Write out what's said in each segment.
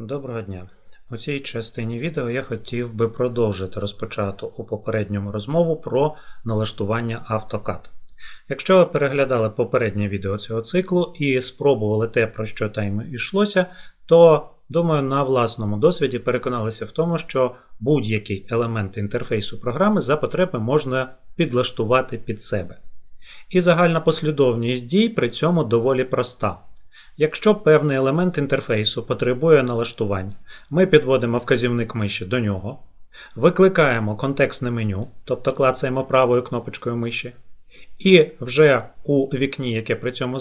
Доброго дня! У цій частині відео я хотів би продовжити розпочату у попередньому розмову про налаштування AutoCAD. Якщо ви переглядали попереднє відео цього циклу і спробували те, про що там йшлося, то думаю, на власному досвіді переконалися в тому, що будь-який елемент інтерфейсу програми за потреби можна підлаштувати під себе. І загальна послідовність дій при цьому доволі проста. Якщо певний елемент інтерфейсу потребує налаштувань, ми підводимо вказівник миші до нього, викликаємо контекстне меню, тобто клацаємо правою кнопочкою миші, і вже у вікні, яке при цьому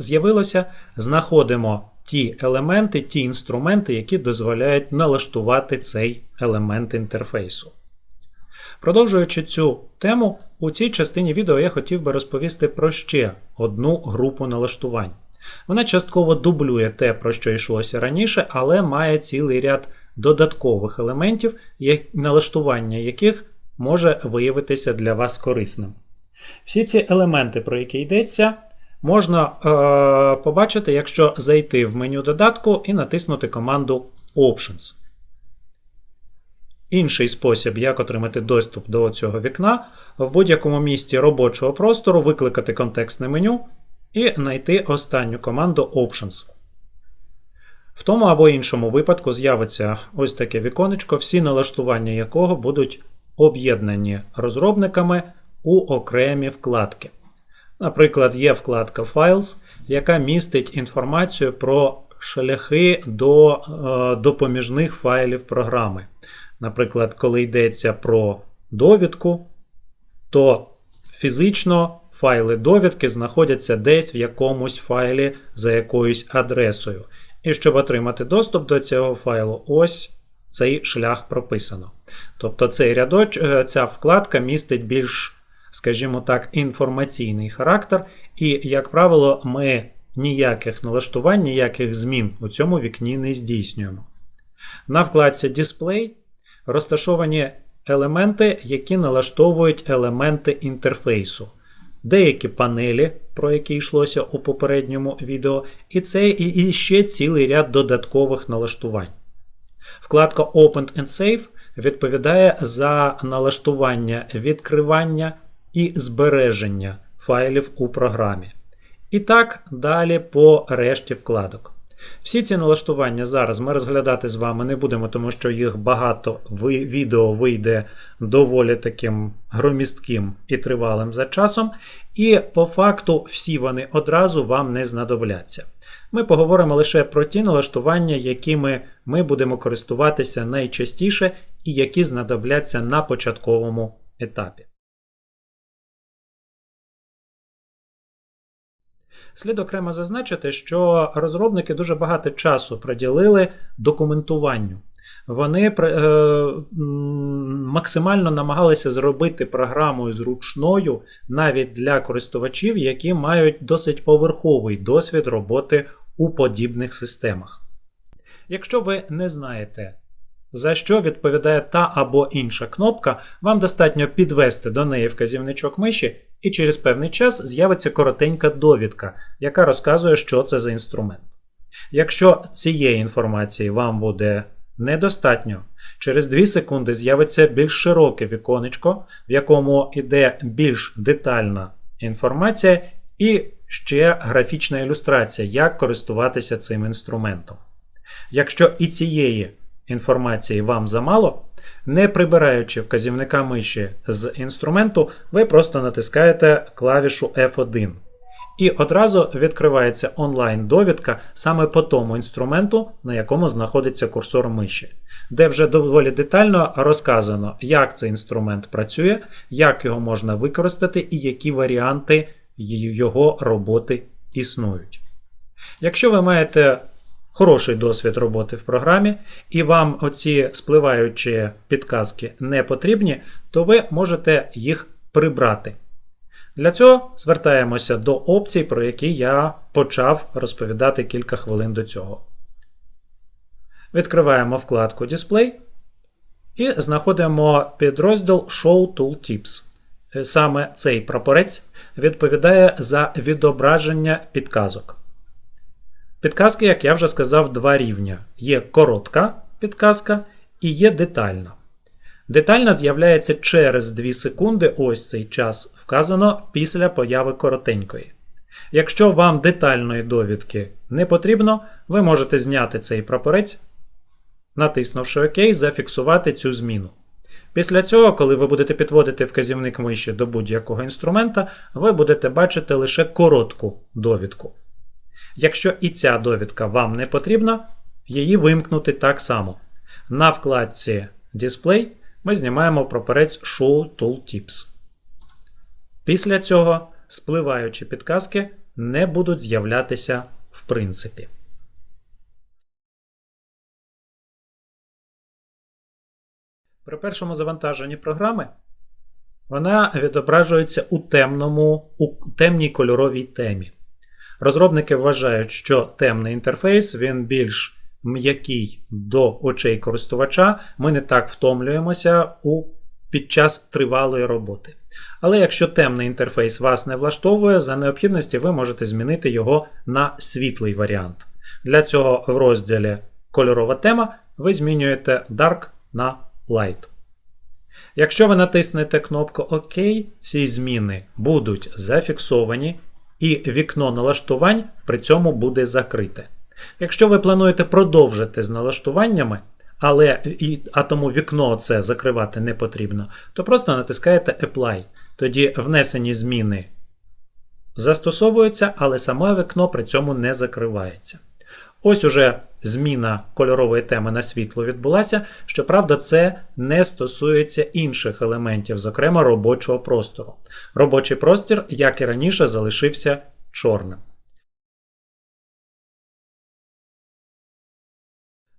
з'явилося, знаходимо ті елементи, ті інструменти, які дозволяють налаштувати цей елемент інтерфейсу. Продовжуючи цю тему, у цій частині відео я хотів би розповісти про ще одну групу налаштувань. Вона частково дублює те, про що йшлося раніше, але має цілий ряд додаткових елементів, налаштування яких може виявитися для вас корисним. Всі ці елементи, про які йдеться, можна е, побачити, якщо зайти в меню додатку і натиснути команду Options. Інший спосіб, як отримати доступ до цього вікна, в будь-якому місці робочого простору викликати контекстне меню і знайти останню команду Options. В тому або іншому випадку з'явиться ось таке віконечко, всі налаштування якого будуть об'єднані розробниками у окремі вкладки. Наприклад, є вкладка Files, яка містить інформацію про шляхи до е, допоміжних файлів програми. Наприклад, коли йдеться про довідку, то фізично файли довідки знаходяться десь в якомусь файлі за якоюсь адресою. І щоб отримати доступ до цього файлу, ось цей шлях прописано. Тобто цей рядоч, е, ця вкладка містить більш, скажімо так, інформаційний характер, і, як правило, ми ніяких налаштувань, ніяких змін у цьому вікні не здійснюємо. На вкладці Display розташовані елементи, які налаштовують елементи інтерфейсу деякі панелі, про які йшлося у попередньому відео, і це і ще цілий ряд додаткових налаштувань. Вкладка Open and Save відповідає за налаштування відкривання і збереження файлів у програмі. І так далі по решті вкладок. Всі ці налаштування зараз ми розглядати з вами не будемо, тому що їх багато відео вийде доволі таким громістким і тривалим за часом. І по факту всі вони одразу вам не знадобляться. Ми поговоримо лише про ті налаштування, якими ми будемо користуватися найчастіше і які знадобляться на початковому етапі. Слід окремо зазначити, що розробники дуже багато часу приділили документуванню. Вони е, максимально намагалися зробити програму зручною навіть для користувачів, які мають досить поверховий досвід роботи у подібних системах. Якщо ви не знаєте, за що відповідає та або інша кнопка, вам достатньо підвести до неї вказівничок миші і через певний час з'явиться коротенька довідка, яка розказує, що це за інструмент. Якщо цієї інформації вам буде недостатньо, через 2 секунди з'явиться більш широке віконечко, в якому йде більш детальна інформація і ще графічна ілюстрація, як користуватися цим інструментом. Якщо і цієї інформації вам замало, не прибираючи вказівника миші з інструменту, ви просто натискаєте клавішу F1. І одразу відкривається онлайн-довідка саме по тому інструменту, на якому знаходиться курсор миші, де вже доволі детально розказано, як цей інструмент працює, як його можна використати і які варіанти його роботи існують. Якщо ви маєте хороший досвід роботи в програмі, і вам оці спливаючі підказки не потрібні, то ви можете їх прибрати. Для цього звертаємося до опцій, про які я почав розповідати кілька хвилин до цього. Відкриваємо вкладку Display і знаходимо підрозділ Show Tooltips. Саме цей прапорець відповідає за відображення підказок. Підказки, як я вже сказав, два рівня: є коротка підказка і є детальна. Детальна з'являється через 2 секунди, ось цей час вказано після появи коротенької. Якщо вам детальної довідки не потрібно, ви можете зняти цей прапорець, натиснувши ОК, зафіксувати цю зміну. Після цього, коли ви будете підводити вказівник миші до будь-якого інструмента, ви будете бачити лише коротку довідку. Якщо і ця довідка вам не потрібна, її вимкнути так само. На вкладці Display ми знімаємо прапорець Show Tooltips. Після цього спливаючі підказки не будуть з'являтися в принципі. При першому завантаженні програми вона відображується у темному, у темній кольоровій темі. Розробники вважають, що темний інтерфейс він більш м'який до очей користувача, ми не так втомлюємося у, під час тривалої роботи. Але якщо темний інтерфейс вас не влаштовує, за необхідності ви можете змінити його на світлий варіант. Для цього в розділі Кольорова тема ви змінюєте Dark на Light. Якщо ви натиснете кнопку ОК, ці зміни будуть зафіксовані, і вікно налаштувань при цьому буде закрите. Якщо ви плануєте продовжити з налаштуваннями, але і, а тому вікно це закривати не потрібно, то просто натискаєте Apply. Тоді внесені зміни застосовуються, але саме вікно при цьому не закривається. Ось уже зміна кольорової теми на світло відбулася. Щоправда, це не стосується інших елементів, зокрема робочого простору. Робочий простір, як і раніше, залишився чорним.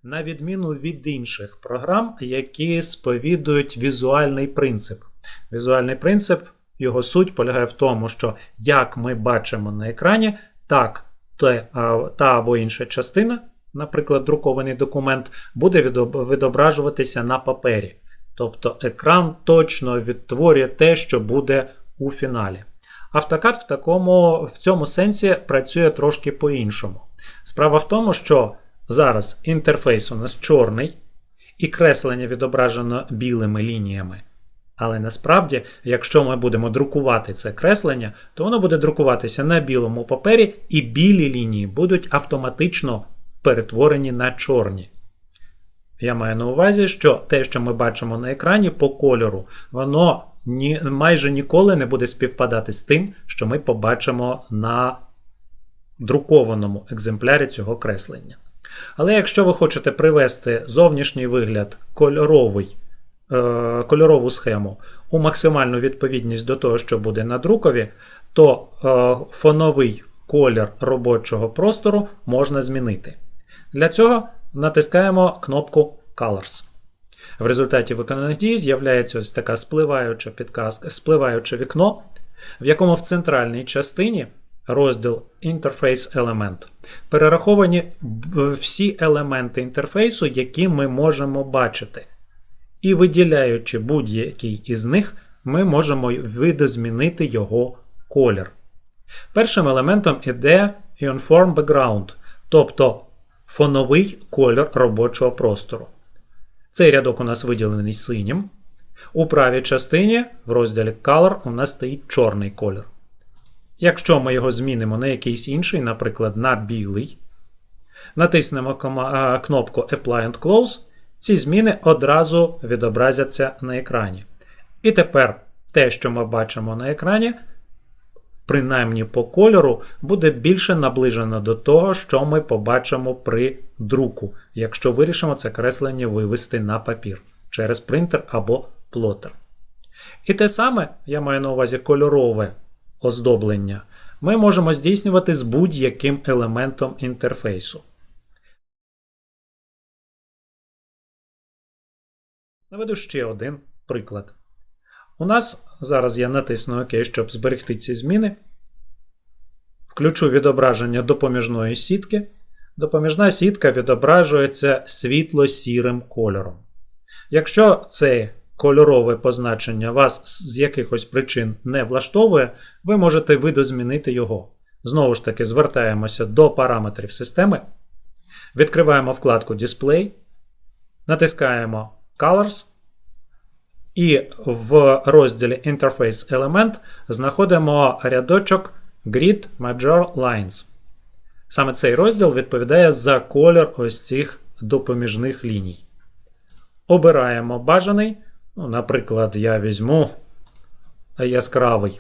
На відміну від інших програм, які сповідують візуальний принцип. Візуальний принцип, його суть полягає в тому, що як ми бачимо на екрані, так та або інша частина, наприклад, друкований документ, буде відображуватися на папері. Тобто екран точно відтворює те, що буде у фіналі. Автокад в такому, в цьому сенсі працює трошки по-іншому. Справа в тому, що зараз інтерфейс у нас чорний, і креслення відображено білими лініями. Але насправді, якщо ми будемо друкувати це креслення, то воно буде друкуватися на білому папері, і білі лінії будуть автоматично перетворені на чорні. Я маю на увазі, що те, що ми бачимо на екрані по кольору, воно ні, майже ніколи не буде співпадати з тим, що ми побачимо на друкованому екземплярі цього креслення. Але якщо ви хочете привести зовнішній вигляд кольоровий кольорову схему у максимальну відповідність до того, що буде на друкові, то е, фоновий колір робочого простору можна змінити. Для цього натискаємо кнопку Colors. В результаті виконаних дій з'являється ось така спливаюча підказка, спливаюче вікно, в якому в центральній частині розділ Interface Element. Перераховані всі елементи інтерфейсу, які ми можемо бачити. І виділяючи будь-який із них, ми можемо видозмінити його колір. Першим елементом іде Uniform Background, тобто фоновий колір робочого простору. Цей рядок у нас виділений синім. У правій частині в розділі Color у нас стоїть чорний колір. Якщо ми його змінимо на якийсь інший, наприклад, на білий, натиснемо кнопку Apply and Close, ці зміни одразу відобразяться на екрані. І тепер те, що ми бачимо на екрані, принаймні по кольору, буде більше наближено до того, що ми побачимо при друку, якщо вирішимо це креслення вивести на папір через принтер або плотер. І те саме, я маю на увазі кольорове оздоблення, ми можемо здійснювати з будь-яким елементом інтерфейсу. Наведу ще один приклад. У нас зараз я натисну ОК, щоб зберегти ці зміни. Включу відображення допоміжної сітки. Допоміжна сітка відображується світло-сірим кольором. Якщо це кольорове позначення вас з якихось причин не влаштовує, ви можете видозмінити його. Знову ж таки, звертаємося до параметрів системи. Відкриваємо вкладку Display, натискаємо Colors. І в розділі Interface Element знаходимо рядочок Grid Major Lines. Саме цей розділ відповідає за колір ось цих допоміжних ліній. Обираємо бажаний. Ну, Наприклад, я візьму яскравий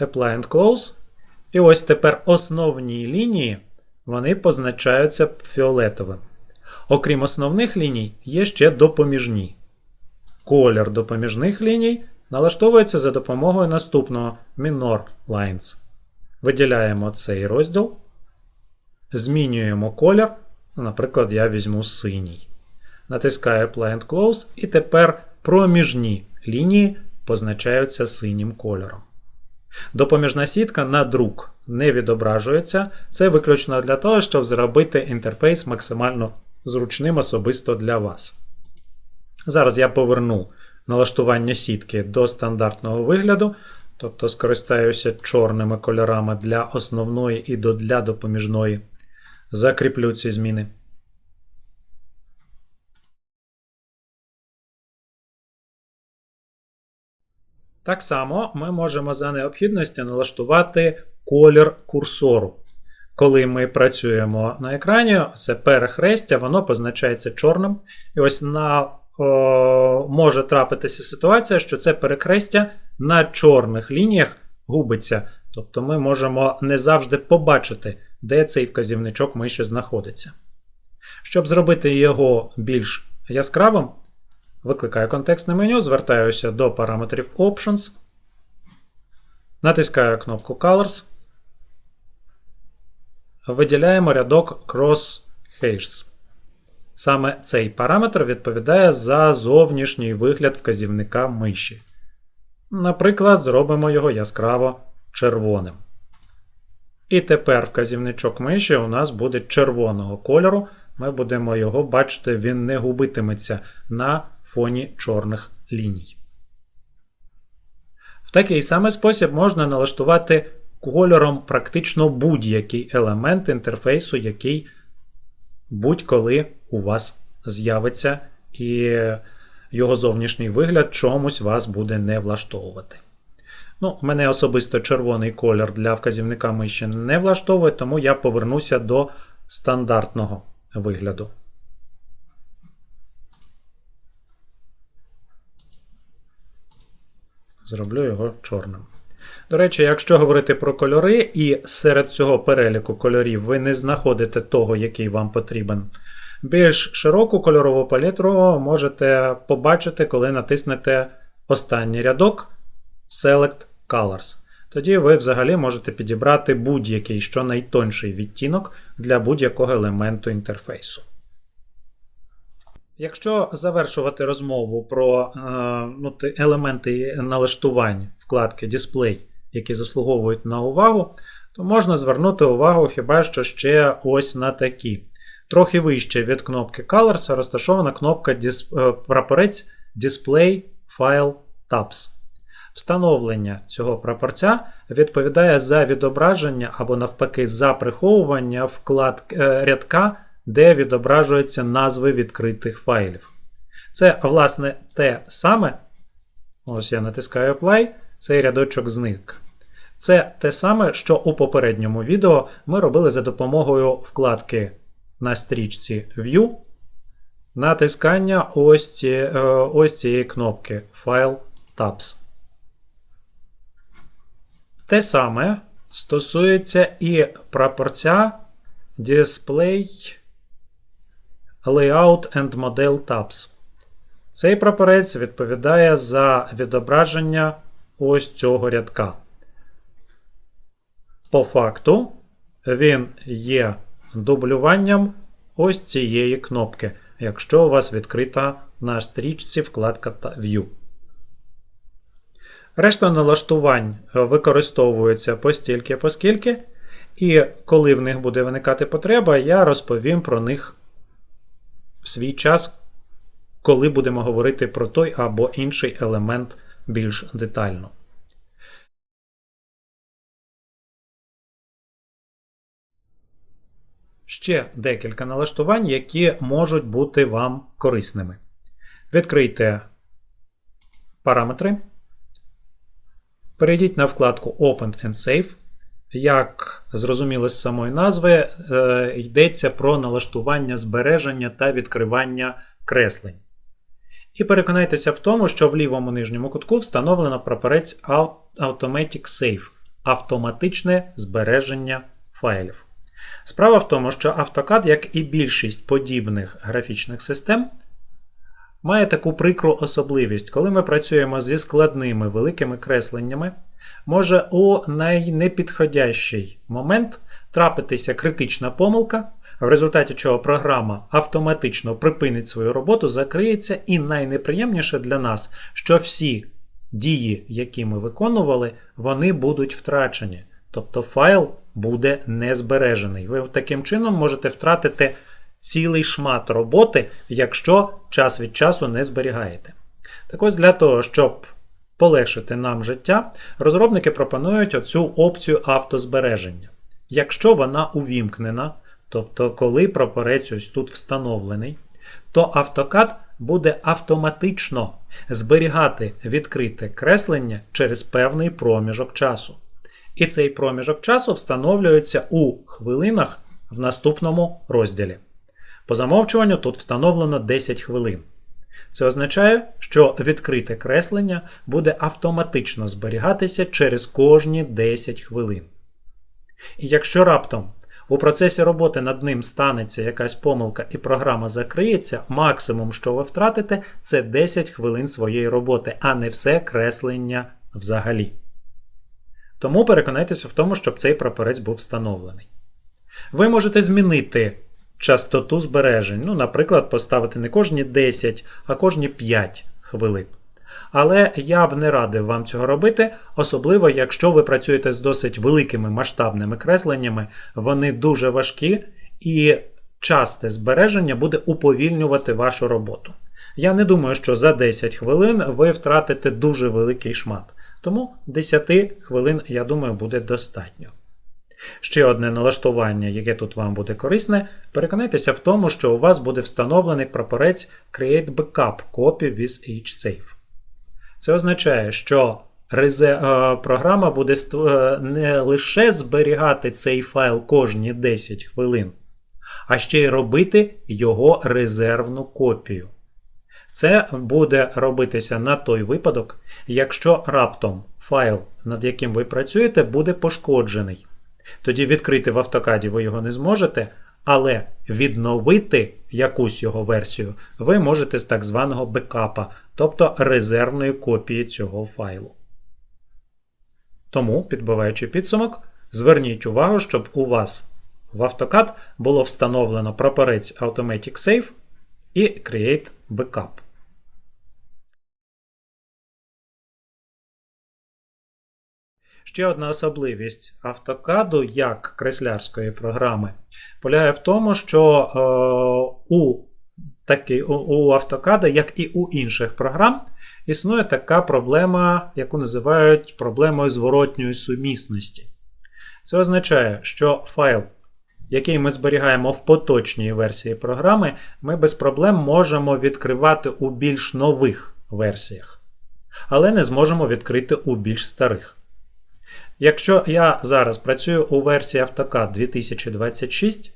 Apply and Close. І ось тепер основні лінії вони позначаються фіолетовим. Окрім основних ліній, є ще допоміжні. Колір допоміжних ліній налаштовується за допомогою наступного Minor Lines. Виділяємо цей розділ, змінюємо колір. Наприклад, я візьму синій. Натискаю Apply and Close, і тепер проміжні лінії позначаються синім кольором. Допоміжна сітка на друк не відображується. Це виключно для того, щоб зробити інтерфейс максимально зручним особисто для вас. Зараз я поверну налаштування сітки до стандартного вигляду, тобто скористаюся чорними кольорами для основної і для допоміжної. Закріплю ці зміни. Так само ми можемо за необхідності налаштувати колір курсору. Коли ми працюємо на екрані, це перехрестя, воно позначається чорним. І ось на, о, може трапитися ситуація, що це перехрестя на чорних лініях губиться. Тобто ми можемо не завжди побачити, де цей вказівничок миші знаходиться. Щоб зробити його більш яскравим, викликаю контекстне меню, звертаюся до параметрів Options, натискаю кнопку Colors. Виділяємо рядок Cross Hairs. Саме цей параметр відповідає за зовнішній вигляд вказівника миші. Наприклад, зробимо його яскраво червоним. І тепер вказівничок миші у нас буде червоного кольору. Ми будемо його бачити, він не губитиметься на фоні чорних ліній. В такий самий спосіб можна налаштувати кольором практично будь-який елемент інтерфейсу, який будь-коли у вас з'явиться, і його зовнішній вигляд чомусь вас буде не влаштовувати. Ну, Мене особисто червоний колір для вказівника миші не влаштовує, тому я повернуся до стандартного вигляду. Зроблю його чорним. До речі, якщо говорити про кольори, і серед цього переліку кольорів ви не знаходите того, який вам потрібен, більш широку кольорову палітру можете побачити, коли натиснете останній рядок Select Colors. Тоді ви взагалі можете підібрати будь-який що найтонший відтінок для будь-якого елементу інтерфейсу. Якщо завершувати розмову про е, ну, елементи налаштувань вкладки Display, які заслуговують на увагу, то можна звернути увагу хіба що ще ось на такі. Трохи вище від кнопки Colors розташована кнопка Dis, прапорець Display File Tabs. Встановлення цього прапорця відповідає за відображення або, навпаки, за приховування вклад рядка, де відображуються назви відкритих файлів. Це, власне, те саме. Ось я натискаю Apply, цей рядочок зник. Це те саме, що у попередньому відео ми робили за допомогою вкладки на стрічці View, натискання ось, ці, ось цієї кнопки File Tabs. Те саме стосується і прапорця Display Layout and Model Tabs. Цей прапорець відповідає за відображення ось цього рядка. По факту, він є дублюванням ось цієї кнопки, якщо у вас відкрита на стрічці вкладка View. Решта налаштувань використовуються постільки поскільки, і коли в них буде виникати потреба, я розповім про них в свій час, коли будемо говорити про той або інший елемент більш детально. Ще декілька налаштувань, які можуть бути вам корисними. Відкрийте параметри. Перейдіть на вкладку Open and Save. Як зрозуміло з самої назви, е, йдеться про налаштування збереження та відкривання креслень. І переконайтеся в тому, що в лівому нижньому кутку встановлено прапорець Automatic Save автоматичне збереження файлів. Справа в тому, що AutoCAD, як і більшість подібних графічних систем, має таку прикру особливість, коли ми працюємо зі складними великими кресленнями, може у найнепідходящий момент трапитися критична помилка, в результаті чого програма автоматично припинить свою роботу, закриється, і найнеприємніше для нас, що всі дії, які ми виконували, вони будуть втрачені. Тобто файл буде не збережений. Ви таким чином можете втратити цілий шмат роботи, якщо час від часу не зберігаєте. Так ось для того, щоб полегшити нам життя, розробники пропонують оцю опцію автозбереження. Якщо вона увімкнена, тобто коли прапорець ось тут встановлений, то AutoCAD буде автоматично зберігати відкрите креслення через певний проміжок часу. І цей проміжок часу встановлюється у хвилинах в наступному розділі. По замовчуванню тут встановлено 10 хвилин. Це означає, що відкрите креслення буде автоматично зберігатися через кожні 10 хвилин. І якщо раптом у процесі роботи над ним станеться якась помилка і програма закриється, максимум, що ви втратите, це 10 хвилин своєї роботи, а не все креслення взагалі. Тому переконайтеся в тому, щоб цей прапорець був встановлений. Ви можете змінити частоту збережень, ну, наприклад, поставити не кожні 10, а кожні 5 хвилин. Але я б не радив вам цього робити, особливо якщо ви працюєте з досить великими масштабними кресленнями, вони дуже важкі і часте збереження буде уповільнювати вашу роботу. Я не думаю, що за 10 хвилин ви втратите дуже великий шмат. Тому 10 хвилин, я думаю, буде достатньо. Ще одне налаштування, яке тут вам буде корисне, переконайтеся в тому, що у вас буде встановлений прапорець Create Backup Copy with each Save. Це означає, що програма буде е, не лише зберігати цей файл кожні 10 хвилин, а ще й робити його резервну копію. Це буде робитися на той випадок, якщо раптом файл, над яким ви працюєте, буде пошкоджений. Тоді відкрити в автокаді ви його не зможете, але відновити якусь його версію ви можете з так званого бекапа, тобто резервної копії цього файлу. Тому, підбиваючи підсумок, зверніть увагу, щоб у вас в AutoCAD було встановлено прапорець Automatic Save і Create Backup. Ще одна особливість автокаду як креслярської програми полягає в тому, що е, у такі, у, у автокада, як і у інших програм, існує така проблема, яку називають проблемою зворотньої сумісності. Це означає, що файл, який ми зберігаємо в поточній версії програми, ми без проблем можемо відкривати у більш нових версіях, але не зможемо відкрити у більш старих. Якщо я зараз працюю у версії AutoCAD 2026,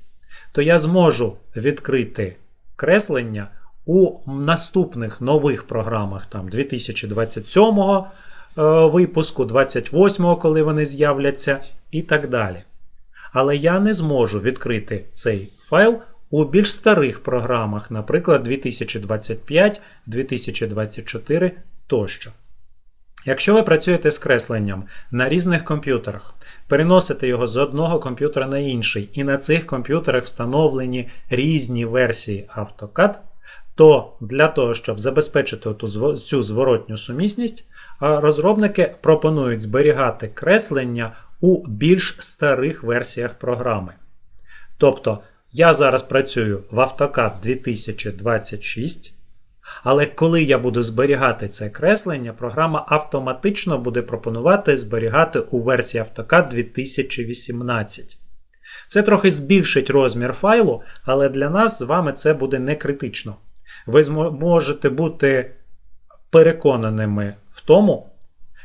то я зможу відкрити креслення у наступних нових програмах там 2027 е, випуску, 28, коли вони з'являться, і так далі. Але я не зможу відкрити цей файл у більш старих програмах, наприклад, 2025, 2024 тощо. Якщо ви працюєте з кресленням на різних комп'ютерах, переносите його з одного комп'ютера на інший, і на цих комп'ютерах встановлені різні версії AutoCAD, то для того, щоб забезпечити цю зворотню сумісність, розробники пропонують зберігати креслення у більш старих версіях програми. Тобто, я зараз працюю в AutoCAD 2026. Але коли я буду зберігати це креслення, програма автоматично буде пропонувати зберігати у версії AutoCAD 2018. Це трохи збільшить розмір файлу, але для нас з вами це буде не критично. Ви можете бути переконаними в тому,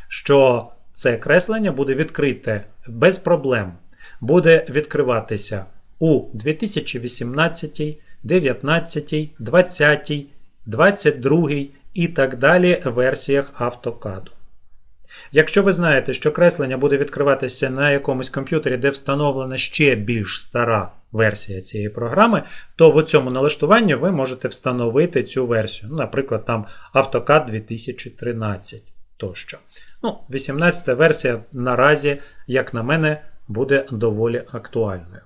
що це креслення буде відкрите без проблем. Буде відкриватися у 2018, 19, 20, 22 і так далі версіях автокаду. Якщо ви знаєте, що креслення буде відкриватися на якомусь комп'ютері, де встановлена ще більш стара версія цієї програми, то в цьому налаштуванні ви можете встановити цю версію. Ну, Наприклад, там AutoCAD 2013 тощо. Ну, 18 версія наразі, як на мене, буде доволі актуальною.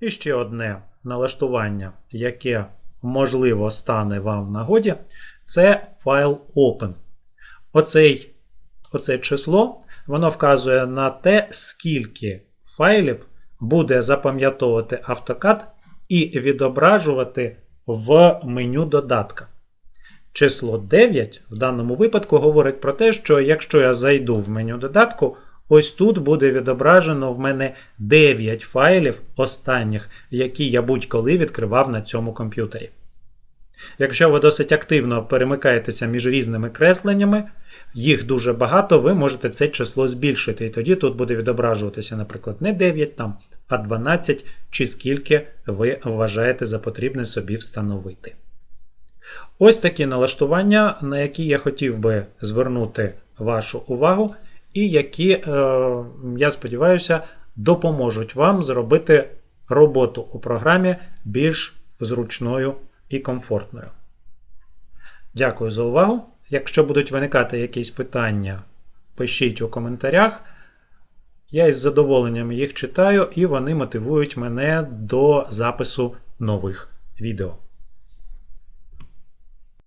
І ще одне налаштування, яке можливо стане вам в нагоді, це файл Open. Оцей, оце число воно вказує на те, скільки файлів буде запам'ятовувати AutoCAD і відображувати в меню додатка. Число 9 в даному випадку говорить про те, що якщо я зайду в меню додатку, ось тут буде відображено в мене 9 файлів останніх, які я будь-коли відкривав на цьому комп'ютері. Якщо ви досить активно перемикаєтеся між різними кресленнями, їх дуже багато, ви можете це число збільшити. І тоді тут буде відображуватися, наприклад, не 9 там, а 12, чи скільки ви вважаєте за потрібне собі встановити. Ось такі налаштування, на які я хотів би звернути вашу увагу, і які, е, я сподіваюся, допоможуть вам зробити роботу у програмі більш зручною і комфортною. Дякую за увагу. Якщо будуть виникати якісь питання, пишіть у коментарях. Я із задоволенням їх читаю, і вони мотивують мене до запису нових відео.